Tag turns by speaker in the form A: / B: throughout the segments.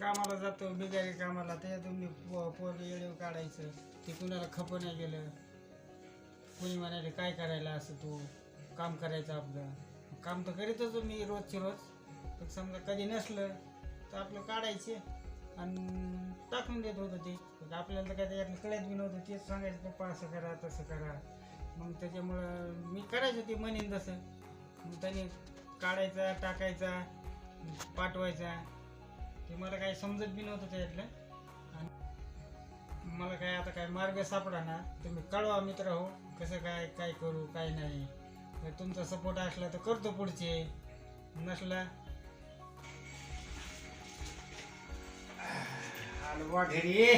A: कामाला जातो बिगारी कामाला त्याच्यातून मी पो पोर येडीव काढायचं ते कुणाला खपं नाही गेलं. कुणी म्हणाले काय करायला असं तू? काम करायचं आपलं. काम तर करीतच मी रोजचे रोज. पण समजा कधी नसलं तर आपलं काढायचे आणि टाकून देत होतं ते. आपल्याला तर काय त्याच्यातलं कळत बी नव्हतं. तेच सांगायचं पप्पा असं करा तसं करा. मग त्याच्यामुळं मी करायचं ते म्हणेन तसं. मग त्याने काढायचा टाकायचा पाठवायचा. ते मला काही समजत बी नव्हतं त्यातलं. आणि मला काय आता काय मार्ग सापडा ना तुम्ही कळवा मित्र हो कसं काय काय करू काय नाही. तर तुमचा सपोर्ट असला तर करतो पुढचे. नसला. आलो घरी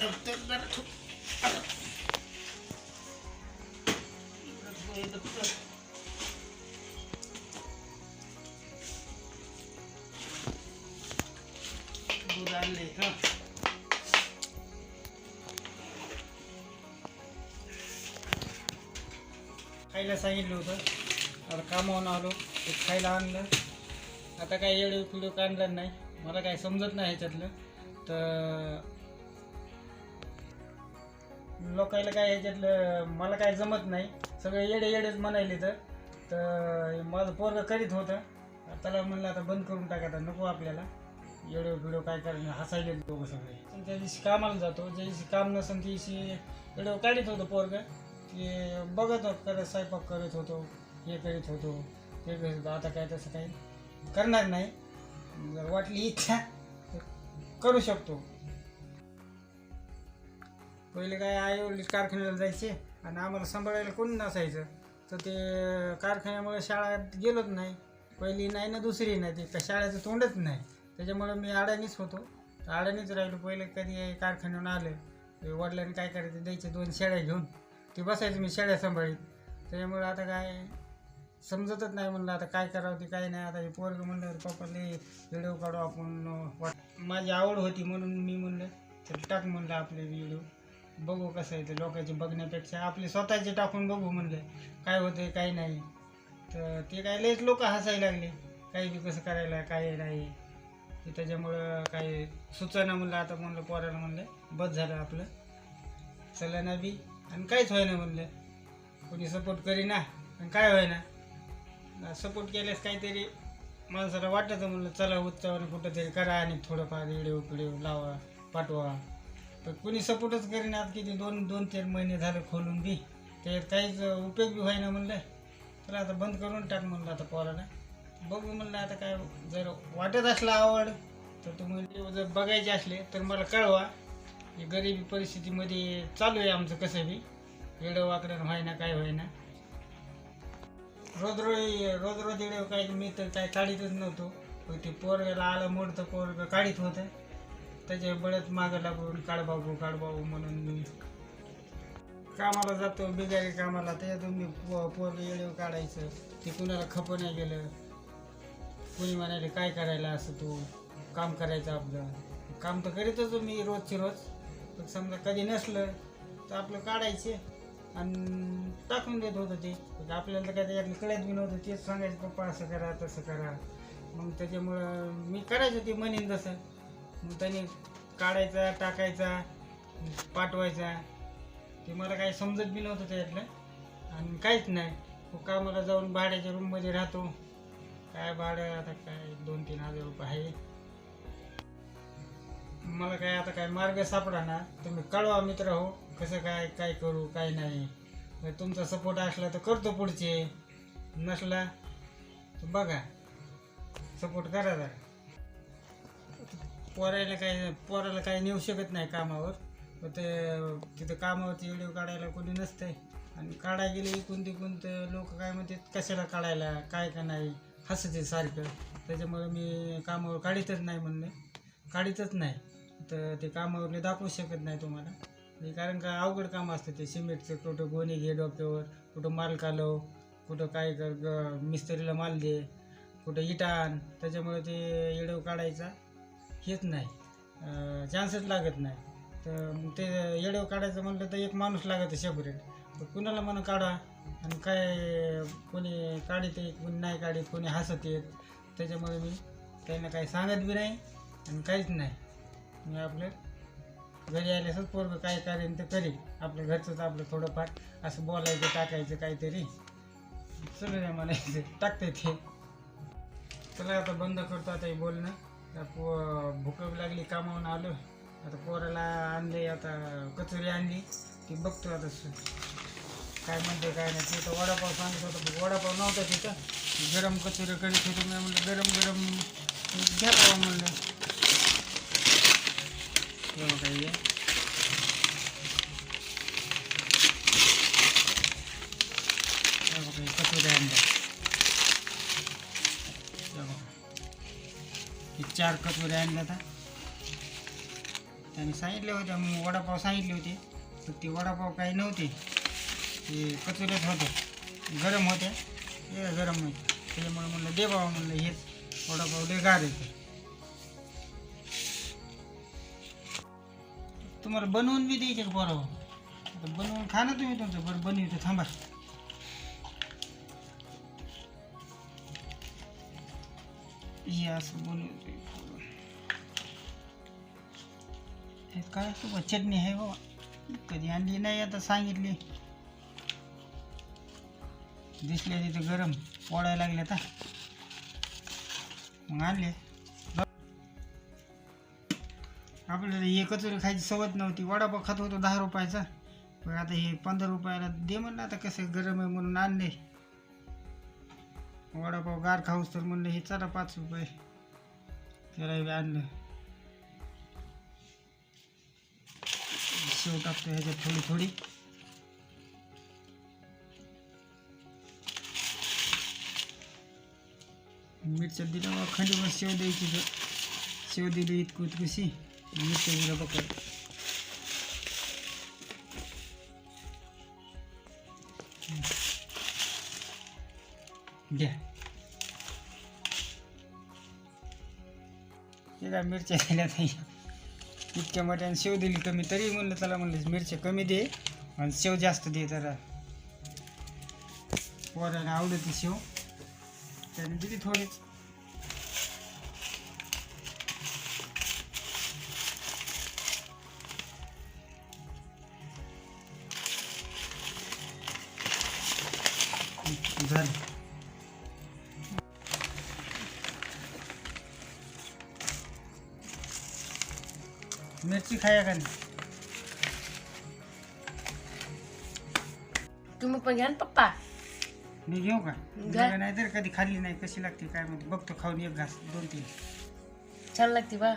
A: दप्तर खायला सांगितलं होतं. आता कामावून आलो हो. ते खायला आणलं. आता काय एवढं किलो आणलं नाही. मला काय समजत नाही ह्याच्यातलं. तर लोकायला काय ह्याच्यातलं मला काय जमत नाही. सगळे येडे येडेच म्हणायले तर. तर माझं पोरग करीत होतं. त्याला म्हणलं आता बंद करून टाका नको आपल्याला. एवढं बिडो काय करायचं हसायले लोक सगळे. पण त्या दिवशी कामाला जातो ज्या दिवशी काम नसेल त्या दिवशी येडो काढत होतो पोरग. ते बघत होत करत स्वयंपाक करत होतो हे करीत होतो ते करीत होतो आता काय तसं काही करणार नाही. जर वाटली इच्छा तर करू शकतो. पहिले काय आईवडील कारखान्याला जायचे आणि आम्हाला सांभाळायला कोणी नसायचं. तर ते कारखान्यामुळे शाळेत गेलोच नाही. पहिली नाही ना दुसरी नाही ते का शाळेचं तोंडच नाही. त्याच्यामुळे मी अडाणीच होतो. अडाणीच राहिलो. पहिले कधी कारखान्यावर आलं. वडिलांनी काय करायचं? द्यायचे दोन शेळ्या घेऊन. ते बसायचं मी शेळ्या सांभाळीत. त्याच्यामुळे आता काय समजतच नाही म्हणलं आता काय करावं ते काय नाही. आता हे पोरगं म्हणलं पप्पाले व्हिडिओ काढू आपण वाट माझी आवड होती म्हणून मी म्हणलं तर टाक म्हणलं आपले व्हिडिओ. बघू कसं आहे ते लोकांचे बघण्यापेक्षा. आपले स्वतःचे टाकून बघू म्हणले काय होतंय काय नाही. तर ते काय लयच लोक हसायला लागले. काही बी कसं करायला काय नाही. की त्याच्यामुळं काही सुचना म्हणलं आता म्हणलं पोराला म्हणलं बस झालं आपलं. चला ना बी. आणि काहीच होईना म्हणलं. कोणी सपोर्ट करीना. आणि काय होईना. सपोर्ट केल्यास काहीतरी माणसाला वाटतं म्हणलं चला उत्सवाने कुठंतरी करा आणि थोडंफार व्हिडिओ उकडे लावा पाठवा. पण कुणी सपोर्टच करीना आता किती दोन दोन तीन महिने झालं खोलून बी. त्याच्यात काहीच उपयोग बी व्हायना म्हणलं. तर आता बंद करून टाक म्हणलं आता पोराला. बघू म्हणलं आता काय जर वाटत असला आवड तर तुम्ही जर बघायचे असले तर मला कळवा. की गरिबी परिस्थितीमध्ये चालू आहे आमचं कसं बी. वेडं वाकडं व्हायना काय व्हायना रोज रोज रोज रोज येडं काय मी तर काय काढीतच नव्हतो. पण ते पोरग्याला आलं मोडतं पोरग काढीत होतं. त्याच्या बळत मागं लागून काढबाबू काढबाबू म्हणून मी कामाला जातो बिगारी कामाला. त्याच्यातून मी पो पोरग येडीव काढायचं. ते कुणाला खपं नाही गेलं. कुणी म्हणाले काय करायला असं तू? काम करायचं आपलं. काम तर करीतच मी रोजचे रोज. पण समजा कधी नसलं तर आपलं काढायचे आणि टाकून देत होतं ते. आपल्याला तर काय त्याच्यातलं कळत बी नव्हतं. तेच सांगायचं पप्पा असं करा तसं करा. मग त्याच्यामुळं मी करायचं ते म्हणेन तसं. मग त्याने काढायचा टाकायचा पाठवायचा. ते मला काही समजत बी नव्हतं त्याच्यातलं. आणि काहीच नाही. कामाला जाऊन भाड्याच्या रूममध्ये राहतो. काय भाडं आता? काय दोन तीन हजार रुपये आहे. मला काय आता काय मार्ग सापडा ना तुम्ही कळवा मित्र हो कसं काय काय करू काय नाही. तुमचा सपोर्ट असला तर करतो पुढचे. नसला तर बघा. सपोर्ट करा जरा. पोरायला काय पोराला काही नेऊ शकत नाही कामावर. ते तिथं कामावरती व्हिडिओ काढायला कोणी नसतंय. आणि काढायला गेले कोणते कोणते लोक काय म्हणतात कशाला काढायला काय का नाही. हसते सारखं. त्याच्यामुळे मी कामावर काढीतच नाही म्हणणे. काढीतच नाही. तर ते कामावरले दाखवू शकत नाही तुम्हाला. म्हणजे कारण का अवघड काम असतं ते. सिमेंटचं कुठं गोणी घे डोक्यावर कुठं माल कालव कुठं काय कर मिस्त्रीला माल दे कुठं इटा आण. त्याच्यामुळे ते येडव काढायचा हेच नाही. चान्सच लागत नाही. तर मग ते येडव काढायचं म्हणलं तर एक माणूस लागत सेपरेट तर कुणाला म्हणून काढा? आणि काय कोणी काढीत आहे कोणी नाही काढीत कोणी हसत येत त्याच्यामुळे मी त्यांना काही सांगत बी नाही आणि काहीच नाही. मी आपलं घरी आल्यासच पोरगं काय करेन ते करेल आपलं घरचंच आपलं थोडंफार असं बोलायचं टाकायचं काहीतरी. चल नाही मला टाकते ते. चला आता बंद करतो आता हे बोलणं. आता पो भूक लागली कामावून आलो आता पोराला आणले आता कचोरी आणली. ती बघतो आता काय म्हणते काय नाही. तिथं वडापाव सांगत होतं वडापाव नव्हता तिथं. गरम कचोरी करीत होतो मी म्हणलं गरम गरम घ्या पाव म्हणलं. एवढं काही हे. कचोरी आणल्या. चार कचोऱ्या आणल्या आता. त्याने सांगितले होते मग वडापाव सांगितले होते तर ते वडापाव काही नव्हते. ते कचोऱ्यात होते गरम होते हे गरम नाही त्याच्यामुळे म्हणलं दे बाबा म्हणलं हेच वडापाव दे गार येते. तुम्हाला बनवून बी द्यायचे का बरोबर आता बनवून खा ना तुम्ही तुमचं बरं बनवतो थांबा. हे असं बनवते हे काय असं चटणी आहे बाबा? कधी आणली नाही आता सांगितली. दिसले तिथे गरम. पोळायला लागले आता. मग आणले. आपल्याला हे कचोरी खायची सवत नव्हती. वडापाव खात होतो दहा रुपयाचा. पण आता हे पंधरा रुपयाला दे म्हणलं आता कसं गरम आहे म्हणून आणले. वडापाव गार खाऊस तर म्हणलं हे चला पाच रुपये. त्याला आणलं. शेव टाकतो ह्याच्यात थोडी थोडी. मिरच्या दिल्या बा मग शेव द्यायची तर. शेव दिली इतकू उतकशी. मिरच्या दिल्या बघा घ्या. हे काय मिरच्या दिल्या नाही इतक्या मोठ्याने शेव दिली कमी. तरी म्हणलं त्याला म्हणलं मिरच्या कमी दे आणि शेव जास्त दे जरा. पोराला आवडते शेव. त्याने दिली थोडीच झालं मिरची खाया का नाही
B: तुम्ही पण घ्या ना पप्पा
A: मी घेऊ का?
B: घ्या.
A: नाही तर कधी खाल्ली नाही कशी लागते काय म्हणते बघतो खाऊन एक घास दोन तीन.
B: छान लागते बा.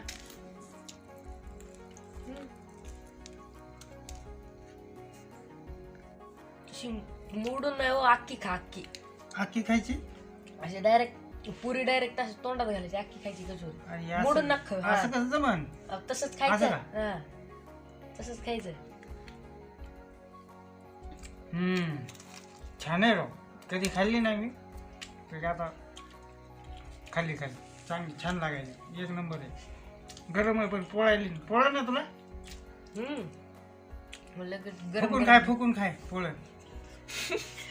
B: तशी मोडून नाही हो अख्खी खा अख्खी
A: अख्खी खायची?
B: असे डायरेक्ट पुरी डायरेक्ट असं तोंडात घालायची अख्खी खायची कचोरी
A: आणि असं-
B: मोडून नका खाऊ, हा.
A: असं कसं जमन?
B: तसंच खायचं.
A: असं
B: हा. तसंच खायचं.
A: हम्म. छान आहे राव कधी खाल्ली नाही मी. तर आता खाल्ली खाल्ली. चांगली छान लागायची. एक नंबर आहे. गरम आहे पण पोळायली. पोळा ना तुला?
B: म्हणलं गरम
A: फुकून खाय फुकून खाय पोळं.